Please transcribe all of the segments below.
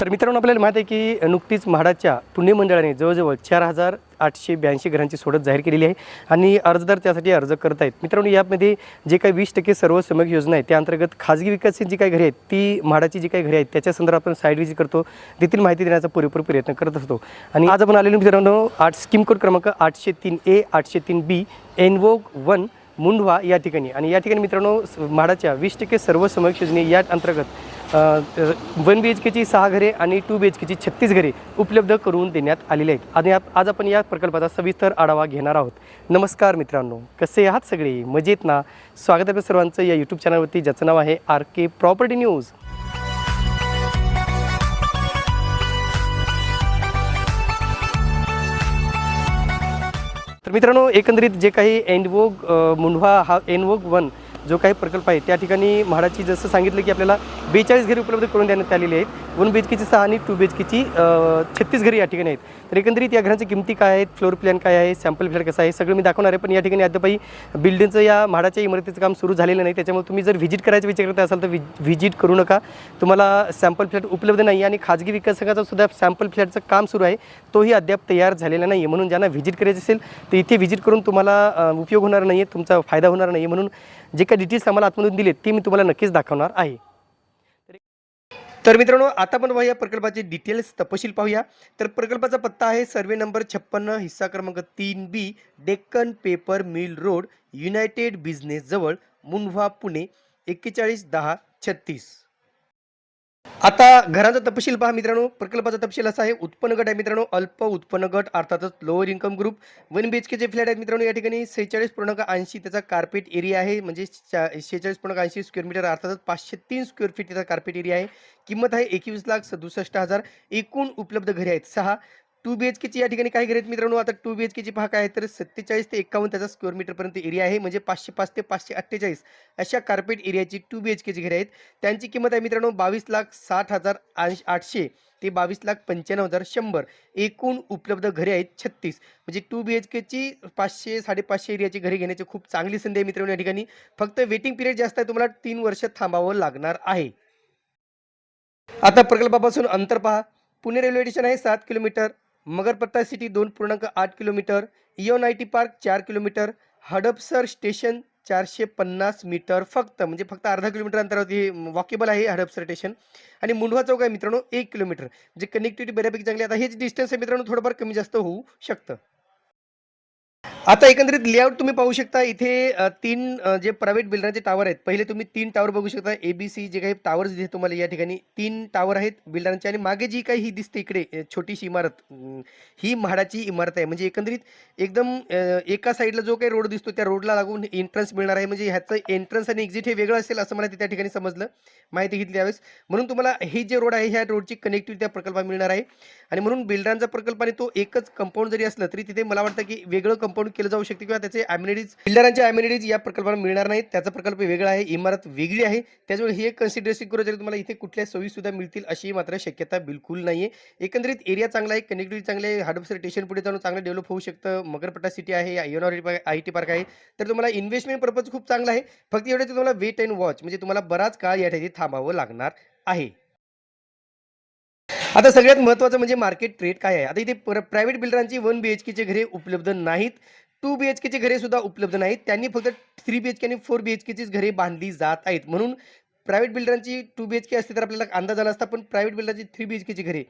तर मित्रांनो आपल्याला माहिती आहे की नुकतीच म्हाडाच्या पुणे मंडळाने जवळजवळ चार हजार आठशे ब्याऐंशी घरांची सोडत जाहीर केलेली आहे आणि अर्जदार त्यासाठी अर्ज करत आहेत. मित्रांनो यामध्ये जे काही वीस टक्के सर्व सर्वसमक योजना आहे त्या अंतर्गत खाजगी विकासित जी काही घरे आहेत ती म्हाडाची जी काही घरे आहेत त्याच्या संदर्भात आपण साईड विजिट करतो. तेथील माहिती देण्याचा पुरेपूर प्रयत्न करत असतो. आणि आज आपण आलेलो मित्रांनो आठ स्कीम कोड क्रमांक आठशे तीन ए आठशे तीन बी एनवोग वन मुंडवा या ठिकाणी. आणि या ठिकाणी मित्रांनो म्हाडाच्या वीस टक्के सर्व समक्ष योजने या अंतर्गत वन बी एच केची सहा घरे आणि टू बी एच केची छत्तीस घरे उपलब्ध करून देण्यात आलेली आहेत. आणि आज आपण या प्रकल्पाचा सविस्तर आढावा घेणार आहोत. नमस्कार मित्रांनो कसे आहात सगळे? मजेत ना? स्वागत आहे सर्वांचं या यूट्यूब चॅनलवरती ज्याचं नाव आहे आर के प्रॉपर्टी न्यूज मित्रांनो एकंदरीत जे काही एनवोग मुंढवा हा एनवोग वन जो काही प्रकल्प आहे त्या ठिकाणी म्हाडाची जसं सांगितलं की आपल्याला बेचाळीस घरी उपलब्ध करून देण्यात आलेली आहेत. वन बी एच केची सहा आणि टू बी एच केची छत्तीस घरी या ठिकाणी आहेत. तर एकंदरीत या घरांच्या किमती काय आहेत? फ्लोर प्लॅन काय आहे? सॅम्पल फ्लॅट कसं आहे? सगळं मी दाखवणार आहे पण या ठिकाणी अद्यापही बिल्डिंगचं या म्हाडाच्या इमारतीचं काम सुरू झालेलं नाही. त्याच्यामुळे तुम्ही जर व्हिजिट करायचा विचार करत असाल तर व्हिजिट करू नका. तुम्हाला सॅम्पल फ्लॅट उपलब्ध नाही आणि खाजगी विकासकाचं सुद्धा सॅम्पल फ्लॅटचं काम सुरू आहे. तोही अद्याप तयार झालेला नाही आहे म्हणून ज्यांना व्हिजिट करायचं असेल तर इथे व्हिजिट करून तुम्हाला उपयोग होणार नाही आहे तुमचा फायदा होणार नाही आहे म्हणून जे काही डिटेल्स आम्हाला आतमधून दिलेत ते मी तुम्हाला नक्कीच दाखवणार आहे. तर मित्रांनो आता पण पाहूया प्रकल्पाचे डिटेल्स तपशील पाहूया. तर प्रकल्पाचा पत्ता आहे सर्वे नंबर छप्पन्न हिस्सा क्रमांक तीन B Deccan paper mill road United business जवळ मुंढवा पुणे एक्केचाळीस दहा छत्तीस. आता घराचा तपशील पहा मित्रांनो. प्रकल्पाचा तपशील असा आहे उत्पन्न गट आहे मित्रांनो. अल्प उत्पन्न गट अर्थातच lower income group one B H केचे फ्लॅट आहेत मित्रांनो या ठिकाणी. सेहेचाळीस पूर्णांक ऐंशी त्याचा कार्पेट एरिया आहे. म्हणजे शेहेचाळीस पूर्णांक ऐंशी स्क्वेअर मीटर अर्थातच पाचशे तीन स्क्वेअर फीट त्याचा कार्पेट एरिया आहे. किंमत आहे एकवीस लाख सदुसष्ट हजार. एकूण उपलब्ध घरे आहेत सहा. टू बी एच केची या ठिकाणी काही घरे आहेत मित्रांनो आता टू बी एच केची पहा काय आहे तर सत्तेचाळीस ते एकावन्न त्याचा स्क्वेअर मीटरपर्यंत एरिया आहे म्हणजे पाचशे पाच ते पाचशे अठ्ठेचाळीस अशा कार्पेट एरियाची टू बी एच केची घरे आहेत. त्यांची किंमत आहे मित्रांनो बावीस लाख साठ हजार आठशे ते बावीस लाख पंच्याण्णव हजार शंभर. एकूण उपलब्ध घरे आहेत छत्तीस. म्हणजे टू बी एच केची पाचशे साडेपाचशे एरियाची घरे घेण्याची खूप चांगली संधी आहे मित्रांनो या ठिकाणी. फक्त वेटिंग पिरियड जास्त आहे तुम्हाला तीन वर्ष थांबावं लागणार आहे. आता प्रकल्पापासून अंतर पहा. पुणे रेल्वे स्टेशन आहे सात किलोमीटर. मगरपत्ता सिटी दोन पूर्णांक आठ किलोमीटर इयन आय टी पार्क चार किलोमीटर हडपसर स्टेशन चारशे पन्नास मीटर फक्त म्हणजे फक्त अर्धा किलोमीटर अंतरावरती वॉकेबल आहे हडपसर स्टेशन आणि मुंढवा चौक आहे मित्रांनो एक किलोमीटर. म्हणजे कनेक्टिव्हिटी बऱ्यापैकी चांगली आता हेच डिस्टन्स आहे मित्रांनो थोडंफार कमी जास्त होऊ शकतं. आता एकंदरीत लेआउट तुम्ही पाहू शकता इथे तीन जे प्रायव्हेट बिल्डरचे टावर आहेत. पहिले तुम्ही तीन टावर बघू शकता. ए बी सी जे काही टावर्स दिसते तुम्हाला या ठिकाणी तीन टावर आहेत बिल्डरांचे आणि मागे जी काही ही दिसते इकडे छोटीशी इमारत ही म्हाडाची इमारत आहे. म्हणजे एकंदरीत एकदम एका साईडला जो काही रोड दिसतो त्या रोडला लागून एंट्रन्स मिळणार आहे. म्हणजे ह्याचं एंट्रन्स आणि एक्झिट हे वेगळं असेल असं मला त्या ठिकाणी समजलं. माहिती घेतली यावेळेस. म्हणून तुम्हाला हे जे रोड आहे ह्या रोडची कनेक्टिव्हिटी त्या प्रकल्पात मिळणार आहे. आणि म्हणून बिल्डरांचा प्रकल्प आणि तो एकच कंपाऊंड जरी असलं तरी तिथे मला वाटतं की वेगळं कंपाऊंड केलं जाऊ शकते किंवा त्याचे अम्युनिटीज बिल्डरांचे अम्युनिटीज या प्रकल्पाला मिळणार नाहीत. त्याचा प्रकल्प वेगळा आहे इमारत वेगळी आहे. त्याच्यामुळे हे कन्सिडरेशन करू जरी तुम्हाला इथे कुठल्या सोयी सुद्धा मिळतील अशी मात्र शक्यता बिलकुल नाही आहे एकंदरीत एरिया चांगला आहे कनेक्टिव्हिटी चांगली आहे हडपसर स्टेशन पुढे जाऊन चांगलं डेव्हलप होऊ शकतं. मगरपट्टा सिटी आहे युनॉर आय टी पार्क आहे. तर तुम्हाला इन्व्हेस्टमेंट पर्पज खूप चांगला आहे. फक्त एवढं तुम्हाला वेट अँड वॉच म्हणजे तुम्हाला बराच काळ या ठिकाणी थांबावं लागणार आहे. आता सगळ्यात महत्त्वाचं म्हणजे मार्केट रेट काय आहे? आता इथे प्रायव्हेट बिल्डरांची वन बी एच केचे घरे उपलब्ध नाहीत. टू बी एच केचे घरे सुद्धा उपलब्ध नाहीत. त्यांनी फक्त थ्री बी एच के आणि फोर बी एच केचीच घरे बांधली जात आहेत. म्हणून प्रायव्हेट बिल्डरांची टू बी एच के असते तर आपल्याला अंदाज आला असता पण प्रायव्हेट बिल्डरची थ्री बी एच केची घरे.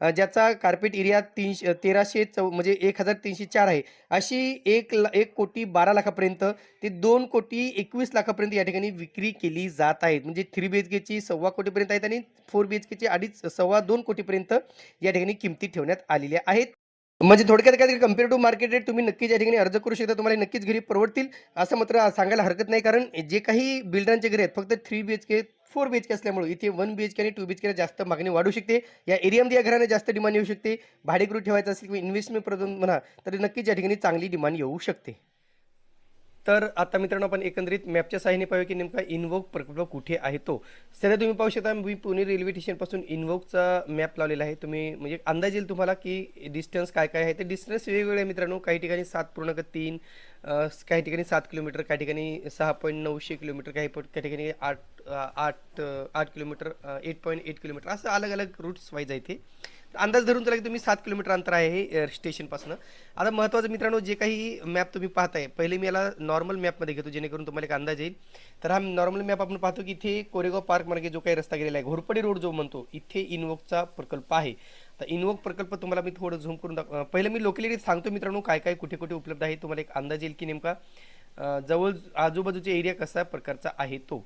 ज्याचा कार्पेट एरिया तीनशे तेराशे चौ म्हणजे एक हजार तीनशे चार आहे. अशी एक ला एक कोटी बारा लाखापर्यंत ते दोन कोटी एकवीस लाखापर्यंत या ठिकाणी विक्री केली जात आहेत म्हणजे थ्री बी एच केची सव्वा कोटीपर्यंत आहेत आणि फोर बी एच केची अडीच सव्वा दोन कोटीपर्यंत या ठिकाणी किमती ठेवण्यात आलेल्या आहेत. म्हणजे थोडक्यात काय कंपेअर टू मार्केट रेट तुम्ही नक्कीच या ठिकाणी अर्ज करू शकता. तुम्हाला नक्कीच घरी परवडतील. असं मात्र सांगायला हरकत नाही. कारण जे काही बिल्डरांचे घरे आहेत फक्त three B H K four B H K असल्यामुळे इथे वन बी एच के आणि टू बी एच केला जास्त मागणी वाढू शकते. या एरियामध्ये या घराने जास्त डिमांड येऊ शकते. भाडेकरू ठेवायचं असेल किंवा इन्व्हेस्टमेंट म्हणा तर नक्कीच या ठिकाणी चांगली डिमांड येऊ शकते. तर आता मित्रांनो आपण एकंदरीत मॅपच्या साहाय्याने पाहूया की नेमका इनवोक प्रकल्प कुठे आहे तो. सध्या तुम्ही पाहू शकता मी पुणे रेल्वे स्टेशनपासून इनवोकचा मॅप लावलेला आहे. तुम्ही म्हणजे अंदाज येईल तुम्हाला की डिस्टन्स काय काय आहे. ते डिस्टन्स वेगवेगळे आहे मित्रांनो. काही ठिकाणी सात पूर्णांक तीन काही ठिकाणी सात किलोमीटर काही ठिकाणी सहा पॉईंट नऊशे किलोमीटर काही पॉईंट काही ठिकाणी आठ आठ आठ kilometre eight point eight kilometre. असं अलग अलग रूट्स वाईज आहे ते. अंदाज धरून चला की तुम्ही सात किलोमीटर अंतर आहे हे स्टेशनपासून. आता महत्त्वाचं मित्रांनो जे काही मॅप तुम्ही पाहताय पहिले मी याला नॉर्मल मॅपमध्ये घेतो जेणेकरून तुम्हाला एक अंदाज येईल. तर हा नॉर्मल मॅप आपण पाहतो की इथे कोरेगाव पार्क मार्गे जो काही रस्ता गेलेला आहे घोरपडी रोड जो म्हणतो इथे इनवोकचा प्रकल्प आहे. तर इनवोक प्रकल्प तुम्हाला मी थोडं झूम करून दाख पहिलं मी लोकॅलिटी सांगतो मित्रांनो काय काय कुठे कुठे उपलब्ध आहे तुम्हाला एक अंदाज येईल की नेमका जवळ आजूबाजूचे एरिया कसा प्रकारचा आहे तो.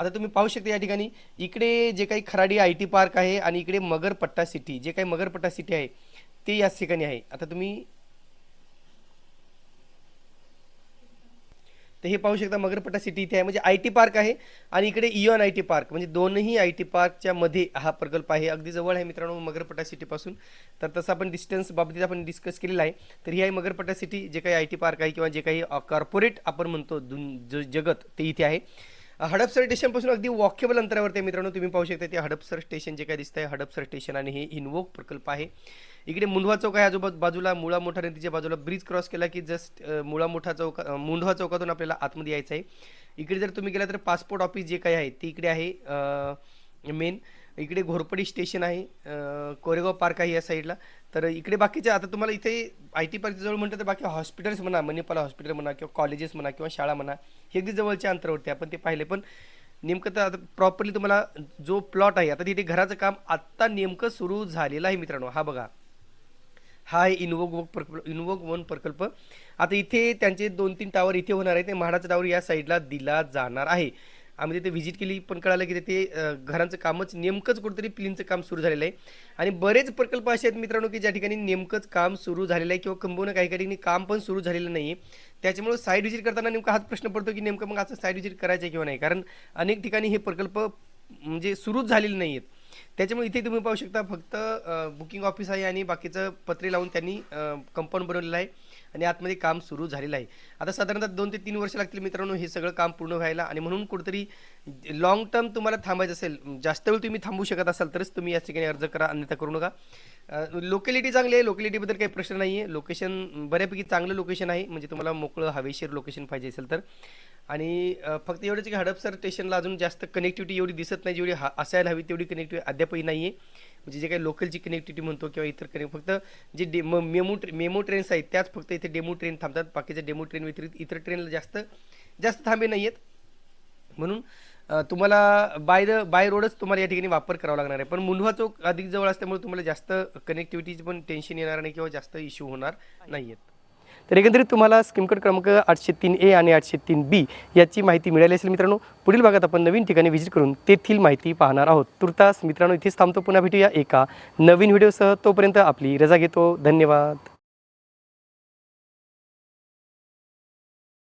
आता तुम्ही पाहू शकता या ठिकाणी इकडे जे काही खराडी आय टी पार्क आहे आणि इकडे मगरपट्टा सिटी जे काही मगरपट्टा सिटी आहे ते याच ठिकाणी आहे. आता तुम्ही तर हे पाहू शकता मगरपट्टा सिटी इथे आहे. म्हणजे आय टी पार्क आहे आणि इकडे इयॉन आय टी पार्क म्हणजे दोनही आय टी पार्कच्या मध्ये हा प्रकल्प आहे. अगदी जवळ आहे मित्रांनो मगरपट्टा सिटीपासून तर तसं आपण डिस्टन्स बाबतीत आपण डिस्कस केलेला आहे. तर ही आहे मगरपट्टा सिटी जे काही आय टी पार्क आहे किंवा जे काही कॉर्पोरेट आपण म्हणतो दुन जगत ते इथे आहे. हडपसर स्टेशनपासून अगदी वॉकेबल अंतरावरती मित्रांनो तुम्ही पाहू शकता ते हडपसर स्टेशन जे काय दिसतंय हडपसर स्टेशन आणि हे इनवोक प्रकल्प आहे. इकडे मुंढवा चौक आहे आजूबाजू बाजूला मुळा मोठा नदीच्या बाजूला ब्रिज क्रॉस केला की जस्ट मुळा मोठा चौक मुंढवा चौकातून आपल्याला आतमध्ये यायचं आहे इकडे जर तुम्ही गेला तर पासपोर्ट ऑफिस जे काही आहे ते इकडे आहे मेन इकडे घोरपडी स्टेशन आहे कोरेगाव पार्क आहे या साईडला. तर इकडे बाकीच्या आता तुम्हाला इथे आय टी पार्कच्या जवळ म्हणतं तर बाकी हॉस्पिटल्स म्हणा मणिपाला हॉस्पिटल म्हणा किंवा कॉलेजेस म्हणा किंवा शाळा म्हणा हे अगदी जवळच्या अंतरावरती आपण ते पाहिले. पण नेमकं तर आता प्रॉपरली तुम्हाला जो प्लॉट आहे आता तिथे घराचं काम आत्ता नेमकं सुरू झालेलं आहे मित्रांनो. हा बघा. हा आहे इनवोक वक प्रकल्प इनवोक वन प्रकल्प. आता इथे त्यांचे दोन तीन टावर इथे होणार आहे ते म्हाडाचा टावर या साईडला दिला जाणार आहे. आम्ही तिथे व्हिजिट केली पण कळालं की तिथे घरांचं कामच नेमकंच कुठेतरी प्लिनचं काम सुरू झालेलं आहे. आणि बरेच प्रकल्प असे आहेत मित्रांनो की ज्या ठिकाणी नेमकंच काम सुरू झालेलं आहे किंवा कंबवणं काही काही ठिकाणी काम पण सुरू झालेलं नाही आहे त्याच्यामुळे साईड व्हिजिट करताना नेमका हाच प्रश्न पडतो की नेमकं मग असं साईड व्हिजिट करायचं किंवा नाही? कारण अनेक ठिकाणी हे प्रकल्प म्हणजे सुरूच झालेले नाही आहेत त्याच्यामुळे इथे तुम्ही पाहू शकता फक्त बुकिंग ऑफिस आहे आणि बाकीचं पत्रे लावून त्यांनी कंपाऊंड बनवलेलं आहे. आणि आतमध्ये काम सुरू झालेलं आहे. आता साधारणतः दोन ते तीन वर्ष लागतील मित्रांनो हे सगळं काम पूर्ण व्हायला आणि म्हणून कुठेतरी लॉंग टर्म तुम्हाला थांबायचं असेल जास्त वेळ तुम्ही थांबू शकत असाल तरच तुम्ही या ठिकाणी अर्ज करा अन्यथा करू नका. लोकॅलिटी चांगली आहे लोकॅलिटीबद्दल काही प्रश्न नाही आहे लोकेशन बऱ्यापैकी चांगलं लोकेशन आहे म्हणजे तुम्हाला मोकळं हवेशीर लोकेशन पाहिजे असेल तर. आणि फक्त एवढंच की हडपसर स्टेशनला अजून जास्त कनेक्टिव्हिटी एवढी दिसत नाही जेवढी हा असायला हवी तेवढी कनेक्टिव्हिटी अद्यापही नाही आहे म्हणजे जे काही लोकलची कनेक्टिव्हिटी म्हणतो किंवा इतर कनेक्ट फक्त जे डे म- मेमो ट्रे मेमो ट्रेन्स आहेत त्याच फक्त इथे डेमो ट्रेन थांबतात. बाकीच्या डेमो ट्रेन व्यतिरिक्त इतर ट्रेनला जास्त जास्त थांबे नाही आहेत म्हणून तुम्हाला बाय द बाय रोडच तुम्हाला या ठिकाणी वापर करावा लागणार आहे. पण मुंढवा चौक अधिक जवळ असल्यामुळे तुम्हाला जास्त कनेक्टिव्हिटीची पण टेन्शन येणार नाही किंवा जास्त इश्यू होणार नाही. आहेत तर एकंदरीत तुम्हाला स्कीम कोड क्रमांक आठशे तीन ए आणि आठशे तीन बी याची माहिती मिळाली असेल मित्रांनो पुढील भागात आपण नवीन ठिकाणी व्हिजिट करून तेथील माहिती पाहणार आहोत. तुर्तास मित्रांनो इथेच थांबतो. पुन्हा भेटूया एका नवीन व्हिडिओसह तोपर्यंत आपली रजा घेतो. धन्यवाद.